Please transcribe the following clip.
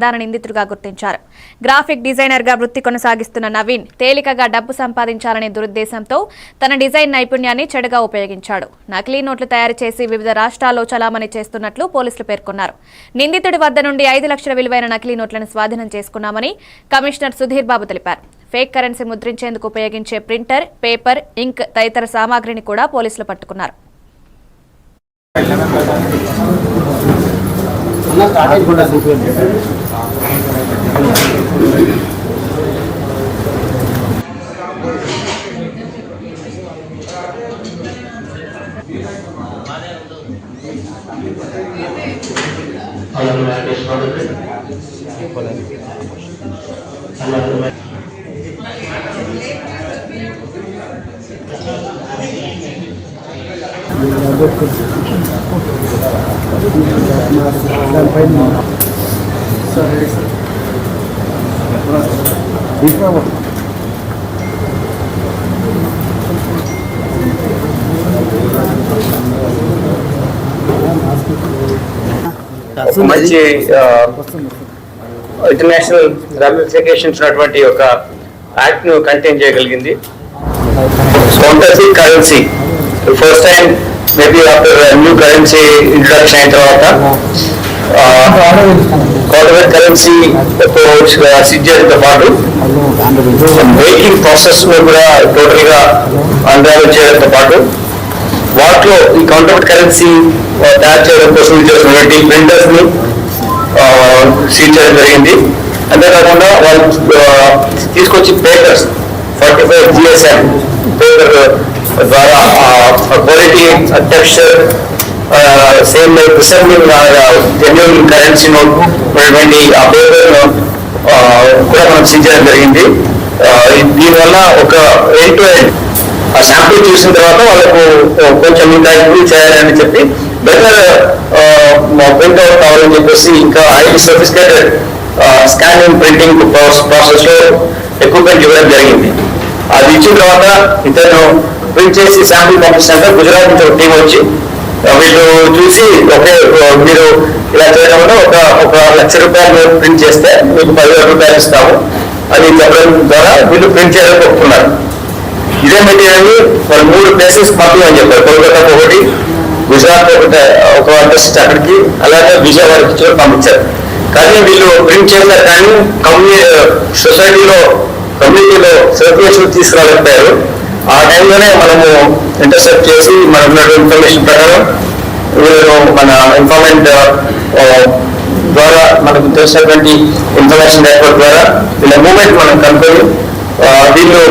ప్రధాన నిందితుడిగా గుర్తించారు. గ్రాఫిక్ డిజైనర్గా వృత్తి కొనసాగిస్తున్న నవీన్ తేలికగా డబ్బు సంపాదించాలనే దురుద్దేశంతో తన డిజైన్ నైపుణ్యాన్ని చెడుగా ఉపయోగించాడు. నకిలీ నోట్లు తయారు చేసి వివిధ రాష్ట్రాల్లో చలామణి చేస్తున్నట్లు పోలీసులు పేర్కొన్నారు. నిందితుడి వద్ద నుండి ఐదు లక్షల విలువైన నకిలీ నోట్లను స్వాధీనం చేసుకున్నామని కమిషనర్ సుధీర్ బాబు తెలిపారు. ఫేక్ కరెన్సీ ముద్రించేందుకు ఉపయోగించే ప్రింటర్ పేపర్ ఇంక్ తదితర సామాగ్రిని కూడా పోలీసులు పట్టుకున్నారు. అలాగే వెంకటేష్ బాబు అలాగే మంచి ఇంటర్నేషనల్ రామిఫికేషన్స్ ఉన్నటువంటి ఒక యాక్ట్ను కంటైన్ చేయగలిగింది. Counterfeit currency first time maybe after new currency introduction అయిన తర్వాత. కౌంటర్ కరెన్సీ సిద్ధంతో పాటు మేకింగ్ ప్రాసెస్ కూడా టోటల్గా అన్రావెల్ చేయడంతో పాటు వాటిలో ఈ కౌంటర్ కరెన్సీ తయారు చేయడం కోసం చేసినటువంటి చేస్తున్నటువంటి ప్రింటర్స్ని సీల్ చేయడం జరిగింది. అంతేకాకుండా వాళ్ళు తీసుకొచ్చి papers forty five GSM paper ద్వారా quality texture same like resembling genuine currency note ఉన్నటువంటి ఆ పేపర్ కూడా మనం సీల్ చేయడం జరిగింది దీనివల్ల ఒక ఎండ్ టు ఎండ్ ఆ శాంపుల్ చూసిన తర్వాత వాళ్ళకు కొంచెం ఇంకా ఇంప్రూవ్ చేయాలని చెప్పి బెటర్ ప్రింట్ అవుట్ కావాలని చెప్పేసి ఇంకా హైలీ సఫిస్టికేటెడ్ స్కానింగ్ ప్రింటింగ్ ప్రాసెస్లో ఎక్విప్మెంట్ ఇవ్వడం జరిగింది. అది ఇచ్చిన తర్వాత ఇతను ప్రింట్ చేసి శాంపుల్ పంపించినాక గుజరాత్ నుంచి ఒక టీం వచ్చి వీళ్ళు చూసి ఒకే మీరు ఇలా చేయడం వల్ల ఒక ఒక లక్ష రూపాయలు ప్రింట్ చేస్తే మీకు పదివేల రూపాయలు ఇస్తాము. అని చెప్పడం ద్వారా వీళ్ళు ప్రింట్ చేయడానికి ఒప్పుకున్నారు. ఇదే మెటీరియల్ వాళ్ళు మూడు ప్లేసెస్ పంపించమని చెప్పారు. కోల్కతాకు ఒకటి గుజరాత్ ఒకటి ఒక అడ్రస్ అక్కడికి అలాగే విజయవాడకి కూడా పంపించారు. కానీ వీళ్ళు ప్రింట్ చేశారు కానీ కమ్యూని సొసైటీలో కమ్యూనిటీలో సర్క్యులేషన్ తీసుకురాలేకపోయారు. ఆ టైంలోనే మనము ఇంటర్సెప్ట్ చేసి మనకు ఇన్ఫర్మేషన్ ప్రకారం వీళ్ళు మన ఇన్ఫర్మెంట్ ద్వారా మనకు తెలిసినటువంటి ఇన్ఫర్మేషన్ నెట్వర్క్ ద్వారా వీళ్ళ మూమెంట్ మనం కనుక్కొని వీళ్ళు